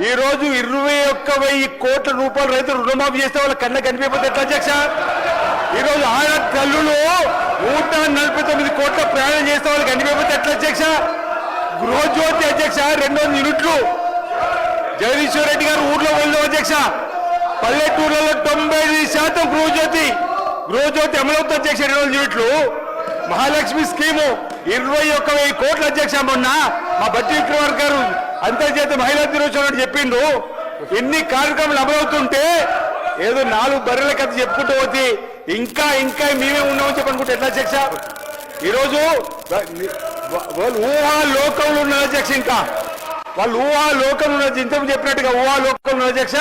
ఈ రోజు ఇరవై ఒక్క వెయ్యి కోట్ల రూపాయలు రైతులు రుణమాఫీ చేస్తే వాళ్ళ కళ్ళ కనిపించదు ఎట్లా అధ్యక్ష? ఈ రోజు ఆడ తల్లులు నూట నలభై తొమ్మిది కోట్ల ప్రయాణం చేస్తే వాళ్ళకి కనిపించదు ఎట్లా అధ్యక్ష? గృహజ్యోతి అధ్యక్ష రెండు వందల యూనిట్లు జగదీశ్వర్ రెడ్డి గారు ఊర్లో వెళ్దాం అధ్యక్ష. పల్లెటూర్లలో తొంభై ఐదు శాతం గృహజ్యోతి గృహజ్యోతి అమలవుతుంది అధ్యక్ష రెండు వందల యూనిట్లు మహాలక్ష్మి స్కీము ఇరవై ఒక్క వెయ్యి కోట్ల అధ్యక్ష మొన్న మా బట్టి విక్రమార్ గారు అంతర్జాతీయ మహిళా దినోత్సవం చెప్పిండు. ఎన్ని కార్యక్రమాలు అమలవుతుంటే ఏదో నాలుగు బర్రెల కథ చెప్పుకుంటూ పోతే ఇంకా ఇంకా మేమే ఉన్నామని చెప్పనుకుంటే ఎట్లా అధ్యక్ష? ఈరోజు వాళ్ళు ఊహా లోకంలో ఉన్న అధ్యక్ష ఇంకా. వాళ్ళు ఊహా లోకంలో ఉన్న ఇంత చెప్పినట్టుగా ఊహా లోకంలో ఉన్న అధ్యక్ష.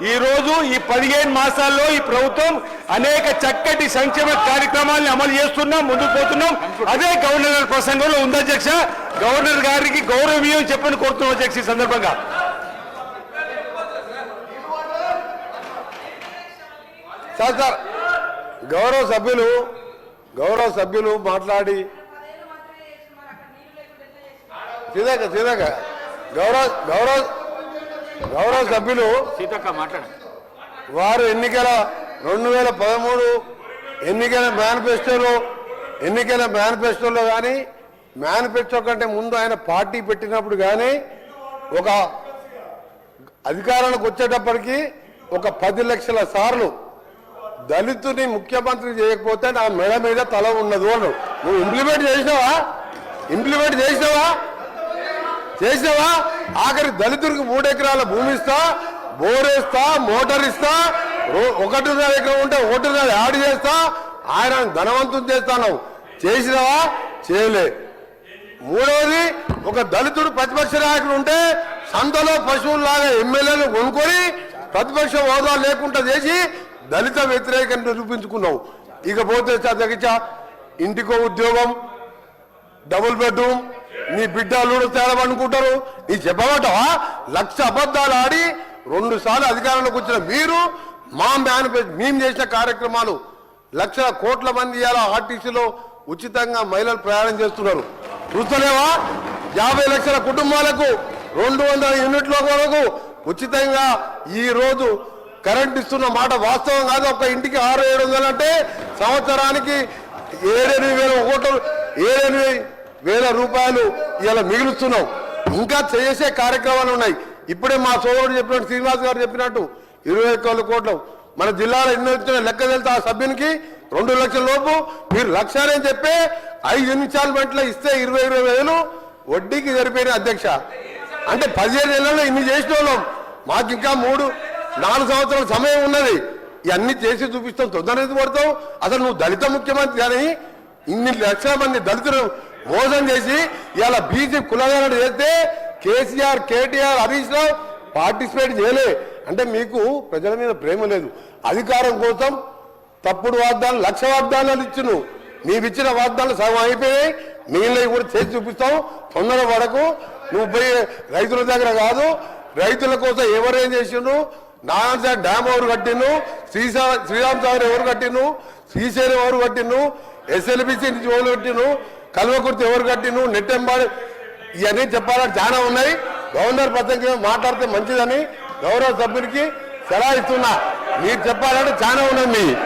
ఈ రోజు ఈ పదిహేను మాసాల్లో ఈ ప్రభుత్వం అనేక చక్కటి సంక్షేమ కార్యక్రమాలను అమలు చేస్తున్నాం ముందుకు పోతున్నాం. అదే గవర్నర్ గారి ప్రసంగంలో ఉంది అధ్యక్ష. గవర్నర్ గారికి గౌరవీయం చెప్పని కోరుతున్నాం అధ్యక్ష ఈ సందర్భంగా. సార్ సార్ గౌరవ సభ్యులు గౌరవ సభ్యులు మాట్లాడి. సీదాక సీదాక గౌరవ గౌరవ గౌరవ సభ్యులు వారు ఎన్నికల రెండు వేల పదమూడు ఎన్నికల మేనిఫెస్టోలో ఎన్నికల మేనిఫెస్టోలో కానీ మేనిఫెస్టో కంటే ముందు ఆయన పార్టీ పెట్టినప్పుడు కానీ ఒక అధికారంలోకి వచ్చేటప్పటికి ఒక పది లక్షల సార్లు దళితుని ముఖ్యమంత్రి చేయకపోతే నా మెడ మీద తల ఉన్నది అను. నువ్వు ఇంప్లిమెంట్ చేసినావా? ఇంప్లిమెంట్ చేసినావా? చేసినావా? ఆఖరి దళితుడికి మూడు ఎకరాల భూమి ఇస్తా బోరేస్తా మోటార్ ఇస్తా ఒకటిన్నర ఎకరం ఉంటే ఒకటిన్నర యాడ్ చేస్తా ఆయన ధనవంతం చేస్తాను. చేసినావా? చేయలే. మూడవది ఒక దళితుడు ప్రతిపక్ష నాయకుడు ఉంటే సంతలో పశువుల్లాగా ఎమ్మెల్యేలు కొనుక్కొని ప్రతిపక్ష హోదా లేకుండా చేసి దళిత వ్యతిరేకంగా నిరూపించుకున్నావు. ఇకపోతే చదగించ ఇంటికో ఉద్యోగం డబుల్ బెడ్రూమ్ నీ బిడ్డ అల్లుడు ఈ అనుకుంటారు నీ చెప్పబట్టవా లక్ష అబద్ధాలు ఆడి రెండు సార్లు అధికారంలోకి వచ్చిన మీరు మా మేనిఫెస్టో మేము చేసిన కార్యక్రమాలు లక్షల కోట్ల మంది ఇవాళ ఆర్టీసీలో ఉచితంగా మహిళలు ప్రయాణం చేస్తున్నారు. చూస్తలేవా? యాభై లక్షల కుటుంబాలకు రెండు వందల యూనిట్ల వరకు ఉచితంగా ఈరోజు కరెంట్ ఇస్తున్న మాట వాస్తవం కాదు. ఒక ఇంటికి ఆరు ఏడు వందలు అంటే సంవత్సరానికి ఏడెనిమిది వేల ఒకటి ఏడెనిమిది వేల రూపాయలు ఇలా మిగులుస్తున్నాం. ఇంకా చేసే కార్యక్రమాలు ఉన్నాయి. ఇప్పుడే మా సోదరుడు చెప్పినట్టు శ్రీనివాస్ గారు చెప్పినట్టు ఇరవై ఒక్క కోట్లు మన జిల్లాలో ఎన్ని వచ్చిన లెక్క తెలితే ఆ సభ్యునికి రెండు లక్షల లోపు మీరు లక్షాలని చెప్పి ఐదు ఇన్స్టాల్మెంట్లో ఇస్తే ఇరవై ఇరవై వేలు వడ్డీకి సరిపోయిన అధ్యక్ష. అంటే పదిహేను నెలల్లో ఇన్ని చేసిన వాళ్ళం. మాకు ఇంకా మూడు నాలుగు సంవత్సరాల సమయం ఉన్నది. ఇవన్నీ చేసి చూపిస్తాం తొందర పడతావు? అసలు నువ్వు దళిత ముఖ్యమంత్రి కానీ ఇన్ని లక్షల మంది దళితులు మోసం చేసి ఇలా బీజేపీ కులగాడు చేస్తే కేసీఆర్ కేటీఆర్ హరీష్ రావు పార్టిసిపేట్ చేయలే. అంటే మీకు ప్రజల మీద ప్రేమ లేదు. అధికారం కోసం తప్పుడు వాగ్దానాలు లక్ష వాగ్దానాలు ఇచ్చును. నీవిచ్చిన వాగ్దానాలు సగం అయిపోయాయి. మిగిలినవి కూడా చేసి చూపిస్తాం. తొందర వరకు నువ్వు పోయి రైతుల దగ్గర కాదు రైతుల కోసం ఎవరేం చేసిండు నారాయణ డ్యామ్ ఎవరు కట్టిండు శ్రీశా శ్రీరామ్ సాగర్ ఎవరు కట్టిండు శ్రీశైలం ఎవరు కట్టిండు ఎస్ఎల్బిసి నుంచి ఎవరు కట్టిండు కల్వకుర్తి ఎవరు కట్టిండు నెట్టెంబాడు. ఇవన్నీ చెప్పాలని చాలా ఉన్నాయి. గవర్నర్ ప్రసంగం మాట్లాడితే మంచిదని గౌరవ సభ్యుడికి సలహా ఇస్తున్నా. మీరు చెప్పాలంటే చాలా ఉన్నాయి మీ.